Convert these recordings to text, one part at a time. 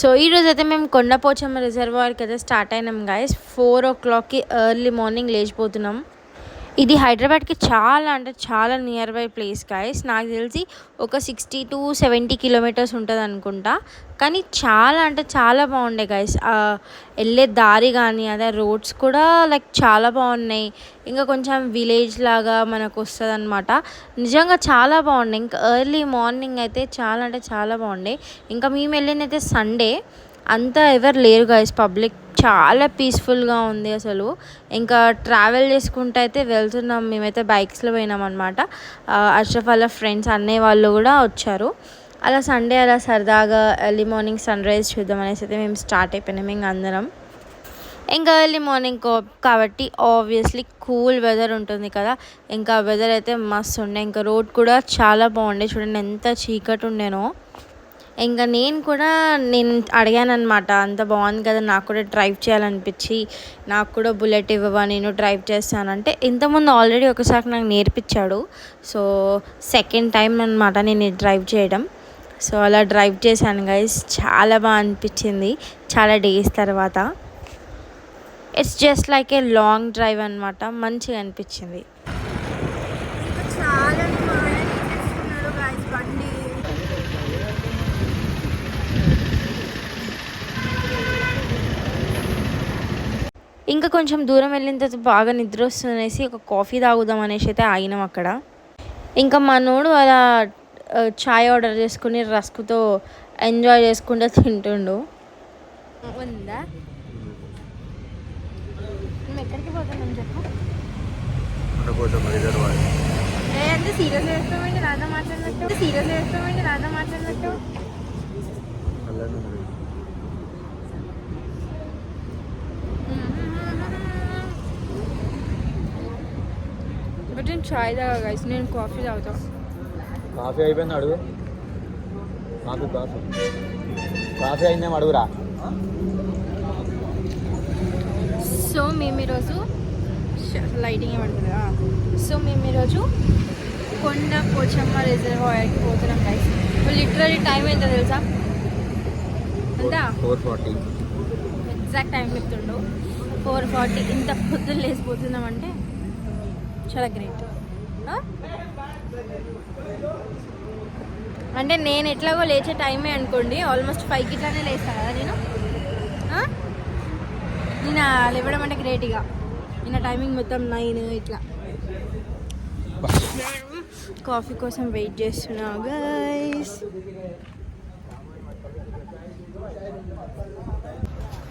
So ఈరోజు అయితే మేము కొండపోచమ్మ రిజర్వాయర్కి అయితే స్టార్ట్ అయినాం గాయస్ ఫోర్ ఓ క్లాక్కి ఎర్లీ మార్నింగ్ లేచిపోతున్నాం. ఇది హైదరాబాద్కి చాలా అంటే చాలా నియర్ బై ప్లేస్ గాయస్ నాకు తెలిసి ఒక సిక్స్టీ టు సెవెంటీ కిలోమీటర్స్ ఉంటుంది అనుకుంటా. కానీ చాలా అంటే చాలా బాగుండే గాయస్ వెళ్ళే దారి కానీ అదే రోడ్స్ కూడా లైక్ చాలా బాగున్నాయి. ఇంకా కొంచెం విలేజ్ లాగా మనకు వస్తుంది అనమాట నిజంగా చాలా బాగుండే ఇంకా ఎర్లీ మార్నింగ్ అయితే చాలా అంటే చాలా బాగుండే. ఇంకా మేము వెళ్ళింది అయితే సండే అంతా ఎవరు లేరు గాయస్ పబ్లిక్ చాలా పీస్ఫుల్గా ఉంది అసలు. ఇంకా ట్రావెల్ చేసుకుంటూ అయితే వెళ్తున్నాం. మేమైతే బైక్స్లో పోయినాం అనమాట అష్రఫ్ వాళ్ళ ఫ్రెండ్స్ అన్నయ్య వాళ్ళు కూడా వచ్చారు. అలా సండే అలా సరదాగా ఎర్లీ మార్నింగ్ సన్ రైజ్ చూద్దాం అనేసి అయితే మేము స్టార్ట్ అయిపోయినాం ఇంక అందరం. ఇంకా ఎర్లీ మార్నింగ్ కాబట్టి ఆబ్వియస్లీ కూల్ వెదర్ ఉంటుంది కదా. ఇంకా వెదర్ అయితే మస్తు ఉండే. ఇంకా రోడ్ కూడా చాలా బాగుండే. చూడండి ఎంత చీకటి ఉండేనో. ఇంకా నేను కూడా నేను అడిగాను అనమాట అంత బాగుంది కదా నాకు కూడా డ్రైవ్ చేయాలనిపించి నాకు కూడా బుల్లెట్ ఇవ్వవా నేను డ్రైవ్ చేస్తానంటే ఇంతకుముందు ఆల్రెడీ ఒకసారి నాకు నేర్పించాడు. సో సెకండ్ టైం అనమాట నేను డ్రైవ్ చేయడం. సో అలా డ్రైవ్ చేశాను గైస్. చాలా బాగా అనిపించింది. చాలా డేస్ తర్వాత. It's just like a long drive అనమాట మంచిగా అనిపించింది చాలా బండి ఇంకా కొంచెం దూరం వెళ్ళిన తర్వాత బాగా నిద్ర వస్తుందనేసి ఒక కాఫీ తాగుదాం అనేసి అయితే ఆగినాం అక్కడ. ఇంకా మనోడు అలా చాయ్ ఆర్డర్ చేసుకుని రస్క్తో ఎంజాయ్ చేసుకుంటూ తింటుండు. ఉందా? ఎక్కడికి పోతున్నాం చెప్పు. సీరియస్ రాధా మాట్లాడినట్టు? సీరియస్ వేస్తామండి రాధా మాట్లాడినట్టు బట్ నేను చాయ్ తాగా గైస్ నేను కాఫీ తాగుతా. కాఫీ అయిపోయింది అడుగు. నాకు కాఫీ. కాఫీ అయిందేమో అడుగురా. సో మేము ఈరోజు లైటింగ్ ఏమంటుందా సో మేము ఈరోజు కొండ పోచమ్మ రిజర్వాయర్కి పోతున్నాం గైస్ లిటరరీ టైం ఎంత తెలుసా? ఎంత ఫోర్ ఫార్టీ. ఎగ్జాక్ట్ టైం చెప్తుండు. Four forty. ఇంత పొద్దున్న లేచిపోతున్నామంటే చాలా గ్రేట్ అంటే నేను ఎట్లాగో లేచే టైమే అనుకోండి. ఆల్మోస్ట్ ఫైవ్కి ఇట్లానే లేస్తాను కదా నేను. నేను లేవడం అంటే గ్రేట్ ఇక. నిన్న టైమింగ్ మొత్తం నైన్ ఇట్లా. కాఫీ కోసం వెయిట్ చేస్తున్నా గైస్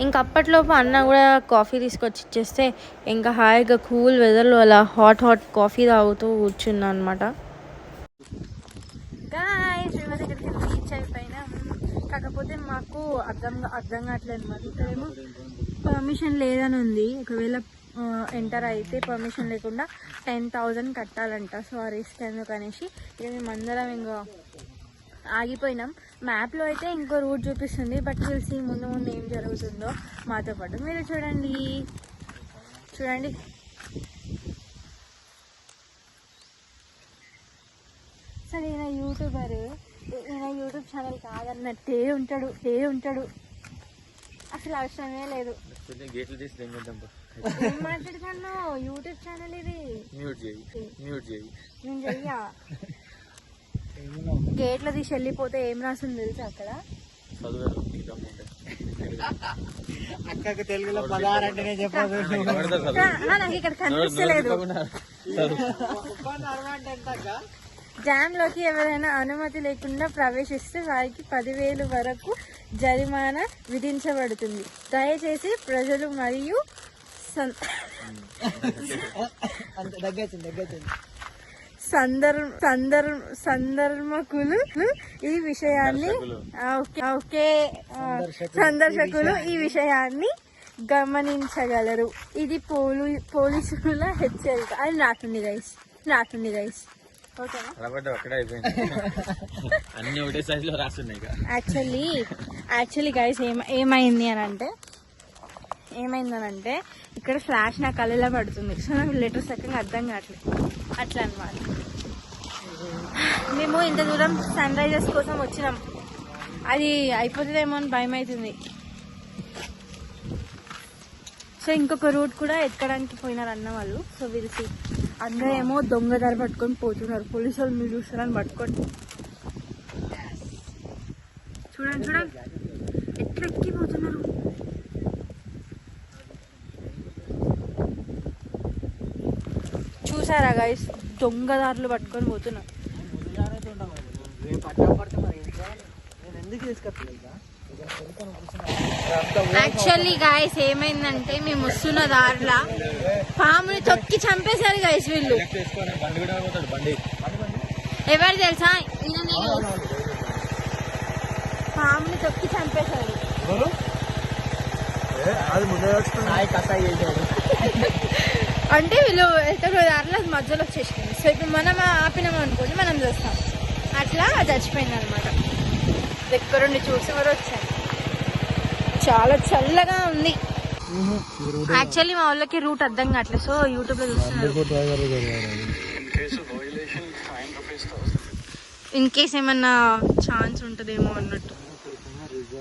ఇంకా అప్పట్లోపు అన్న కూడా కాఫీ తీసుకొచ్చి ఇచ్చేస్తే ఇంకా హాయిగా కూల్ వెదర్లో అలా హాట్ హాట్ కాఫీ తాగుతూ కూర్చున్నా అనమాట రీచ్ అయిపోయినాం. కాకపోతే మాకు అర్థం అర్థం కావట్లేదు మరి ఇక్కడేమో. పర్మిషన్ లేదని ఉంది. ఒకవేళ ఎంటర్ అయితే పర్మిషన్ లేకుండా టెన్ థౌజండ్ కట్టాలంట. సో ఆ రిస్క్ ఎందుకు అనేసి ఇక మేము అందరం ఇంకా ఆగిపోయినాం. మ్యాప్లో అయితే ఇంకో రూట్ చూపిస్తుంది బట్ తెలిసి ముందు ముందు ఏం జరుగుతుందో మాతో పాటు. మీరు చూడండి. చూడండి. సరే ఈయన యూట్యూబర్ ఈయన యూట్యూబ్ ఛానల్ కాదన్నట్టే ఉంటాడు. ఏ ఉంటాడు? అసలు అవసరమే లేదు. ఏం మాట్లాడుతున్నావు? యూట్యూబ్ ఛానల్ ఇది. మ్యూట్ చేయి. మ్యూట్ చేయి. నేను చెయ్యా? గేట్లో తీసి వెళ్ళిపోతే ఏం రాసింది తెలుసా అక్కడ. అక్కకి తెలుగులో పదహారు అంటేనే చెప్పదు నాకు ఇక్కడ చదువు. డ్యామ్లోకి ఎవరైనా అనుమతి లేకుండా ప్రవేశిస్తే వారికి పదివేలు వరకు జరిమానా విధించబడుతుంది దయచేసి ప్రజలు మరియు దగ్గచ్చింది దగ్గచ్చింది సందర్ సందర్ సందర్శకులు ఈ విషయాన్ని ఓకే, సందర్శకులు. ఈ విషయాన్ని. గమనించగలరు. ఇది పోలు పోలీసుల హెచ్చరిక. అని రాస్తుంది గైస్ రాస్తుంది గైస్. యాక్చువల్లీ యాక్చువల్లీ గైస్ ఏమ ఏమైంది అని అంటే ఏమైందనంటే ఇక్కడ ఫ్లాష్ నా కళ్ళలో పడుతుంది. సో నాకు లెటర్ సెకండ్ అర్థం కావట్లేదు. అట్లా అన్నమాట మేము ఇంత దూరం సన్ రైజర్స్ కోసం వచ్చినాం. అది అయిపోతుందేమో అని భయం అవుతుంది. సో ఇంకొక రూట్ కూడా ఎక్కడానికి పోయినారు అన్న వాళ్ళు. సో వీళ్ళు అందరూ ఏమో దొంగదారి పట్టుకొని పోతున్నారు. పోలీసు వాళ్ళు మీరు చూస్తారని పట్టుకొని. చూడండి చూడండి. ఎట్లా ఎక్కిపోతున్నారు? చూసారా గైస్ దొంగదారులు పట్టుకొని పోతున్నారు పట్టా పడితే మరి ఇంకా నేను ఎందుకు తీసుకొస్తలేదు యాక్చువల్లీ గాయస్ ఏమైందంటే మేము వస్తున్న దారిలా పాముని తొక్కి చంపేశారు గాయస్ వీళ్ళు. తీసుకొని బండి కూడా పోతాడు బండి ఎవరు తెలుసా. పాముని తొక్కి చంపేశారు. అది ముందే అంటే వీళ్ళు ఎక్కడ దారిలో అది మధ్యలో వచ్చేసింది. సో ఇప్పుడు మనం ఆపినాం అనుకోండి మనం చూస్తాం. అట్లా చచ్చిపోయింది అనమాట దగ్గరుండి చూసి కూడా వచ్చాను చాలా చల్లగా ఉంది. యాక్చువల్లీ మా వాళ్ళకి రూట్ అర్థం కావట్లేదు సో యూట్యూబ్లో చూస్తున్నారు ఇన్ కేస్ ఏమన్నా ఛాన్స్ ఉంటుందేమో అన్నట్టు.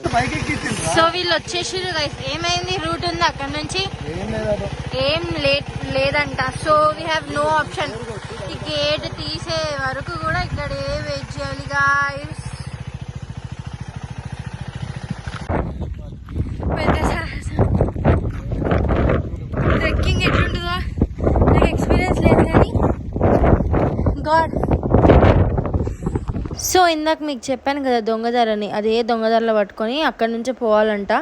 సో వీళ్ళు వచ్చేసారు గైస్ ఏమైంది? రూట్ ఉంది అక్కడ నుంచి. ఏం లేదంట. So we have no option ఈ గేట్ తీసే వరకు కూడా ఇక్కడ ఏ వెయిట్ చేయాలి గాయస్ పెద్ద ట్రెక్కింగ్ ఎట్లుంటుంది నాకు ఎక్స్పీరియన్స్ లేదు కానీ గాడ్ సో ఇందాక మీకు చెప్పాను కదా దొంగదారని అదే దొంగదారిలో పట్టుకొని అక్కడి నుంచి పోవాలంట.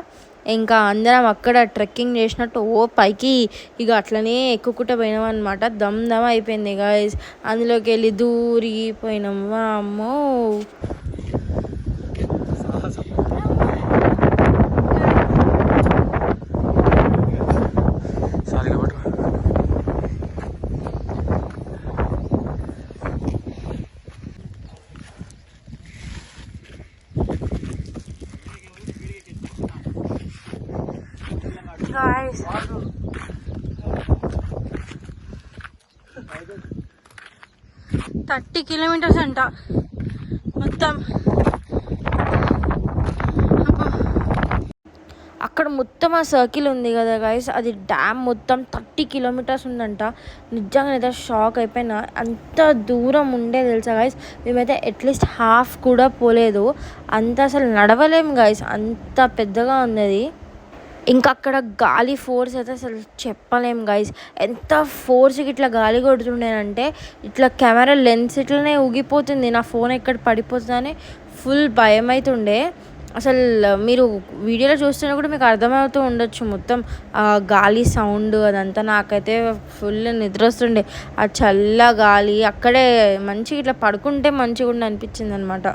ఇంకా అందరం అక్కడ ట్రెక్కింగ్ చేసినట్టు ఓ పైకి ఇక అట్లనే ఎక్కుకుంటూ పోయినాం అనమాట దమ్ దమ్ అయిపోయింది గాయస్ అందులోకి వెళ్ళి దూరి అమ్మో సారీ కాబట్టి గాయస్ థర్టీ కిలోమీటర్స్ అంట. మొత్తం. అక్కడ మొత్తం ఆ సర్కిల్ ఉంది కదా గైస్ అది డ్యామ్ మొత్తం థర్టీ కిలోమీటర్స్ ఉందంట. నిజంగా అయితే షాక్ అయిపోయినా. అంత దూరం ఉండే తెలుసా గైస్ మేమైతే అట్లీస్ట్ హాఫ్ కూడా పోలేదు. అంత అసలు నడవలేము గైస్ అంత పెద్దగా ఉంది ఇంకా అక్కడ గాలి ఫోర్స్ అయితే అసలు చెప్పలేం గైస్ ఎంత ఫోర్స్కి ఇట్లా గాలి కొడుతుండేనంటే ఇట్లా కెమెరా లెన్స్ ఇట్లనే ఊగిపోతుంది. నా ఫోన్ ఎక్కడ పడిపోతుందని ఫుల్ భయం అవుతుండే అసలు మీరు వీడియోలో చూస్తున్నా కూడా మీకు అర్థమవుతూ ఉండొచ్చు మొత్తం. ఆ గాలి సౌండ్ అదంతా నాకైతే ఫుల్ నిద్ర వస్తుండే. ఆ చల్ల గాలి అక్కడే మంచిగా ఇట్లా పడుకుంటే మంచిగా ఉండి అనిపించింది అనమాట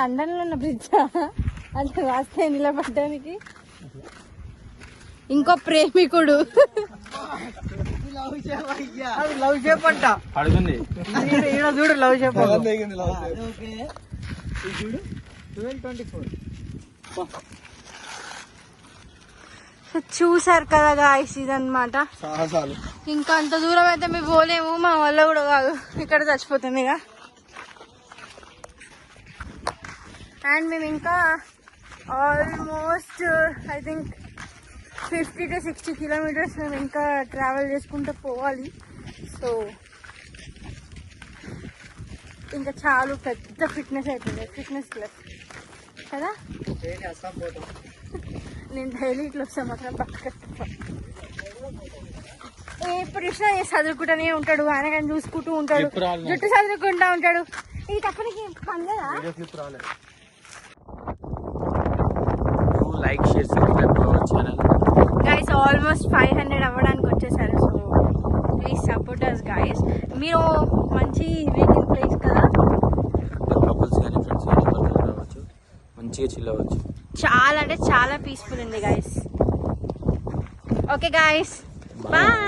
లండన్లో ఉన్న బ్రిడ్జ్? అంటే రాస్తే నిలబడ్డానికి. ఇంకో ప్రేమికుడు. లవ్ షేప్ అంట. పడుతుంది చూడు లవ్ షేప్ చూడు. చూసారు కదా గాయస్ ఇదన్నమాట. సాహసాలు. ఇంకా అంత దూరం అయితే మేము పోలేము మా వల్ల కూడా కాదు. ఇక్కడ చచ్చిపోతుంది ఇక. అండ్ మేము ఇంకా almost I think fifty to sixty kilometres మేము ఇంకా ట్రావెల్ చేసుకుంటూ పోవాలి. సో ఇంకా చాలా పెద్ద ఫిట్నెస్ అయిపోయింది. ఫిట్నెస్ ప్లస్ కదా? నేను డైలీ ఇట్లా మాత్రం పక్కన ఎప్పుడు ఇచ్చినా చదువుకుంటూనే ఉంటాడు ఆయన కానీ చూసుకుంటూ ఉంటాడు. జుట్టు చదువుకుంటా ఉంటాడు. ఇది తప్పనికి పని కదా ఆల్మోస్ట్ ఫైవ్ హండ్రెడ్ అవ్వడానికి వచ్చేసారు. So please support us guys మీరు మంచి వీకెండ్ ప్లేస్ కదా? కపుల్స్ కానీ ఫ్రెండ్స్ కానీ ఎవరికైనా రావచ్చు. మంచిగా చిల్ అవ్వచ్చు. చాలా అంటే చాలా పీస్ఫుల్ ఉంది గైస్ ఓకే గైస్ బాయ్